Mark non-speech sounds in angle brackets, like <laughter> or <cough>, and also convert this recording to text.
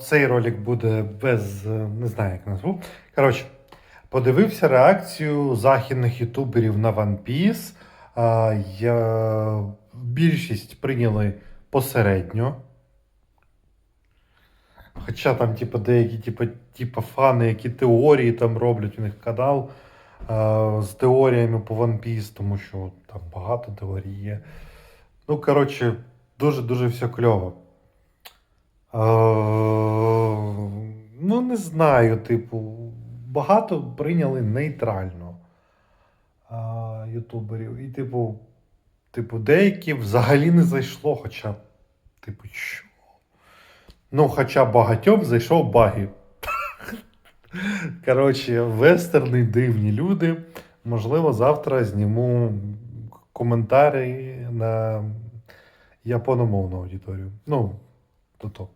цей ролик буде без. е, не знаю, як назву. Коротше, подивився реакцію західних ютуберів на One Piece. Я... Більшість прийняли посередньо. Хоча там, типу, деякі, типу, типу, фани, які теорії там роблять, у них канал а, з теоріями по One Piece, тому що там багато теорій є. Ну, коротше, дуже-дуже все кльово. Е, не знаю, типу, багато прийняли нейтрально а, ютуберів. І, типу, типу, деякі взагалі не зайшло, хоча, типу, що? Ну, хоча багатьом зайшов баги. <laughs> Коротше, вестерни дивні люди. Можливо, завтра зніму коментарі на япономовну аудиторію. Ну, то то.